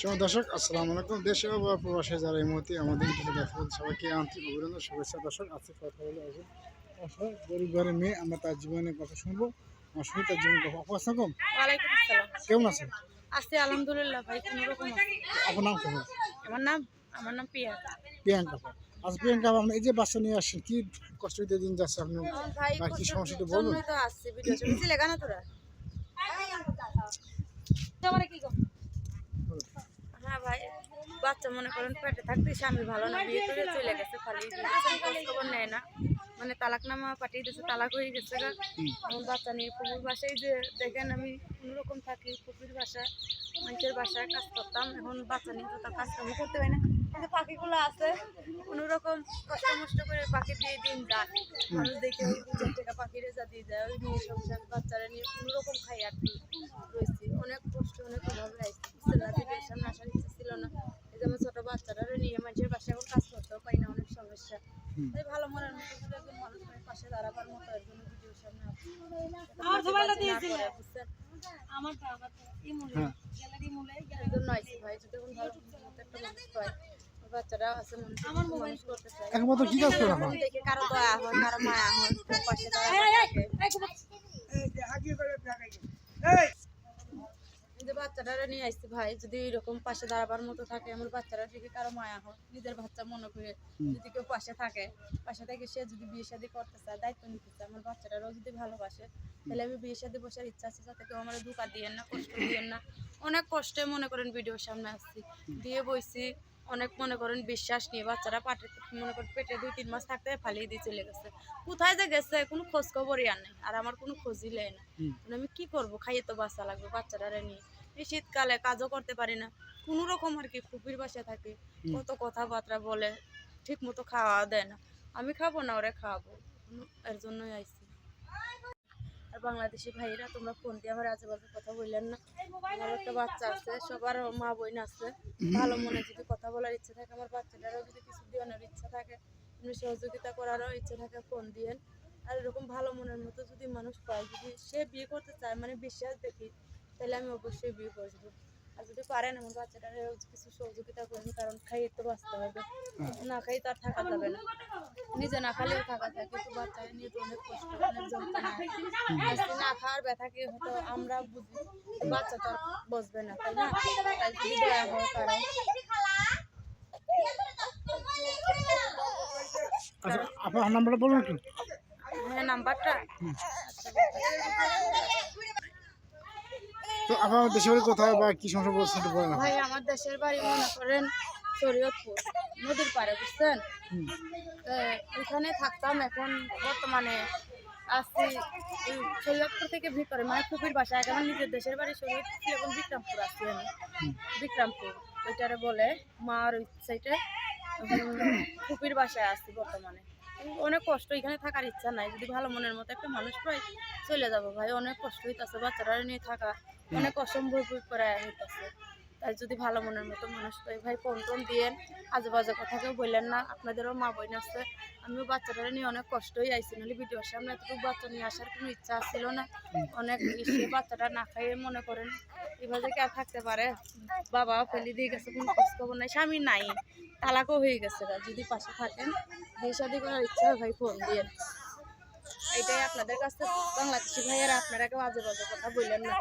সময় দর্শক আসসালামু আলাইকুম। দেশে বা প্রবাসে যারা এই মুহূর্তে আমাদের কিছু দেখা সবাইকে আন্তরিক অভিনন্দন শুভেচ্ছা। দর্শক আজকে কথা বলে আসুন গরিব ঘরের মেয়ে আমরা তার জীবনের কথা শুনব। আমার শুনি তার জীবনের কথা আপু আসসালাম কেমন আছেন? আছি আলহামদুলিল্লাহ ভাই কোনো রকম আপনার নাম কেমন আমার নাম আমার নাম পিয়া প্রিয়াঙ্কা আপা। আচ্ছা প্রিয়াঙ্কা আপা, আপনি এই যে বাচ্চা নিয়ে আসছেন কি কষ্ট দিয়ে দিন যাচ্ছে আপনি? ভাই, কি সমস্যা একটু বলুন। তো আসছি ভিডিও শুনছি লেখা না তোরা? ভাই বাচ্চা মনে করেন পেটে থাকতে স্বামী ভালো না, বিয়ে করে চলে গেছে, খালি খবর নেয় না। মানে তালাক নামা পাঠিয়ে দিয়েছে, তালাক হয়ে গেছে আমার বাচ্চা নিয়ে পুকুর বাসায় যে দেখেন আমি কোনোরকম থাকি, পুকুর বাসায় মানুষের বাসায় কাজ করতাম, এখন বাচ্চা নিয়ে তো কাজ কাম করতে হয় না। কিন্তু পাখিগুলো আছে, কোনোরকম কষ্ট মষ্ট করে পাখি দিয়ে দিন যায় মানুষ দেখে ওই দু চার টাকা পাখিরে যা দিয়ে যায় ওই নিয়ে সংসার, বাচ্চারা নিয়ে কোনোরকম খাই আর কি। রয়েছি অনেক কষ্ট, অনেক অভাবে বুঝতে সামনে আসার ইচ্ছা ছিল না এই যে আমার ছোটো বাচ্চারা মানুষের বাসায় এখন কাজ করতেও পারি না অনেক সমস্যা। তাই ভালো মনের মতো যদি একজন মানুষ পাশে দাঁড়াবার মতো এর জন্য ভিডিওর সামনে আমার মোবাইলটা দিয়েছিল। করে, আমার হ্যাঁ গ্যালারি মুলে এই জন্য আইসি ভাই যদি ভালো মতো একটা মানুষ পায় বাচ্চারা আছে মানুষ করতে চায় একমাত্র কি কাজ করেন কারও দয়া হয় কারও মায়া হয় পাশে দাঁড়ায় এই যে বাচ্চাটারা নিয়ে আসছি ভাই যদি এরকম পাশে দাঁড়াবার মতো থাকে আমার বাচ্চারা থেকে কারও মায়া হয় নিজের বাচ্চা মনে করে যদি কেউ পাশে থাকে পাশে থেকে সে যদি বিয়ে শাদি করতে চায় দায়িত্ব নিতে চায় আমার বাচ্চাটারাও যদি ভালোবাসে তাহলে আমি বিয়ে শাদী বসার ইচ্ছা আছে যাতে কেউ আমার ধোকা দিয়েন না কষ্ট দিয়েন না। অনেক কষ্টে মনে করেন ভিডিওর সামনে আসছি। দিয়ে বইছি অনেক মনে করেন বিশ্বাস নিয়ে বাচ্চারা পাটে মনে করেন পেটে দুই তিন মাস থাকতে ফালিয়ে দিয়ে চলে গেছে। কোথায় যে গেছে কোনো খোঁজ খবরই আর নেই আর আমার কোনো খোঁজই লেয় না। আমি কি করব? খাইয়ে তো বাচ্চা লাগবে বাচ্চারা নিয়ে। এই শীতকালে কাজও করতে পারি না। কোনো রকম আর কি ফুপির বাসা থাকে। কত কথাবার্তা বলে ঠিক মতো খাওয়া দেয় না। আমি খাব না ওরে খাওয়াবো এর জন্যই আইছি। আর বাংলাদেশি ভাইরা তোমরা ফোন দিয়ে আমার আজেবাজে কথা বললেন না। আমার একটা বাচ্চা আছে সবার মা বোন আছে। ভালো মনে যদি কথা বলার ইচ্ছা থাকে আমার বাচ্চাটারও যদি কিছু দেওয়ানোর ইচ্ছা থাকে সহযোগিতা করারও ইচ্ছা থাকে ফোন দিয়েন। আর এরকম ভালো মনের মতো যদি মানুষ পায় যদি সে বিয়ে করতে চায় মানে বিশ্বাস দেখি তাহলে আমি অবশ্যই বিয়ে করব আর যদি পারেন আমার বাচ্চাটারে কিছু সহযোগিতা করুন কারণ খাইয়ে তো বাঁচতে হবে। না খাই তার থাকা যাবে না। নিজে না খালেও থাকা যায় কিন্তু বাচ্চারা নিয়ে তো অনেক কষ্ট অনেক যন্ত্রণা। না খাওয়ার ব্যথা কি হতো আমরা বুঝি বাচ্চা তো বসবে না তাই না? তাই যদি দয়া হয় কারণ আচ্ছা আপনার নাম্বারটা বলুন একটু। হ্যাঁ নাম্বারটা? তো আপনার দেশে বাড়ি কোথায় বা কি সমস্যা বলছেন একটু বলেন ভাই আমার দেশের বাড়ি মনে করেন শরীয়তপুর নদীর পাড়ে বুঝছেন। ওইখানে থাকতাম এখন বর্তমানে আসছি শরীয়তপুর থেকে ভিতরে মানে খুপির বাসা আগে আমার নিজের দেশের বাড়ি শরীয়তপুর এখন বিক্রমপুর আসছি আমি। বিক্রমপুর ওইটারে বলে মার ওই সাইডে খুপির বাসায় আসছি বর্তমানে। অনেক কষ্ট এখানে থাকার ইচ্ছা নাই। যদি ভালো মনের মতো একটা মানুষ পাই চলে যাব ভাই। অনেক কষ্ট হইতাছে বাচ্চারা নিয়ে থাকা। অনেক অসম্ভব পড়ে হইতাছে। তাই যদি ভালো মনের মতো মানুষ পাই ভাই ফোন টোন দিয়েন। আজে বাজে কথা কেউ বললেন না। আপনাদেরও মা বোন আছে। আমিও বাচ্চাটা নিয়ে অনেক কষ্টই আইছি। নাহলে ভিডিওর সামনে এতটুকু বাচ্চা নিয়ে আসার কোনো ইচ্ছা ছিল না। অনেক বাচ্চাটা না খাইয়ে মনে করেন এভাবে কি থাকতে পারে বাবা ফেলে দিয়ে গেছে কোনো খোঁজ খবর নাই স্বামী নাই তালাকও হয়ে গেছে যদি পাশে থাকেন বিয়ে শাদি করার ইচ্ছা ভাই ফোন দিয়ে। এটাই আপনাদের কাছে বাংলাদেশি ভাইয়েরা আপনারা কেউ আজে বাজে কথা বললেন না।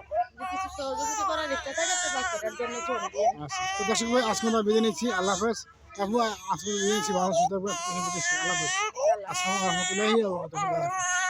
কিছু সহযোগিতা করার ইচ্ছা থাকে তো বাচ্চাটার জন্য ফোন দিয়ে। আচ্ছা তো দর্শক ভাই আজকে আমরা বিদায় নিচ্ছি আল্লাহ হাফেজ। আপু আজকে নিচ্ছি ভালো সুস্থ আল্লাহ হাফেজ। আসসালামু আলাইকুম রহমতুল্লাহি ওয়া বারাকাতুহু।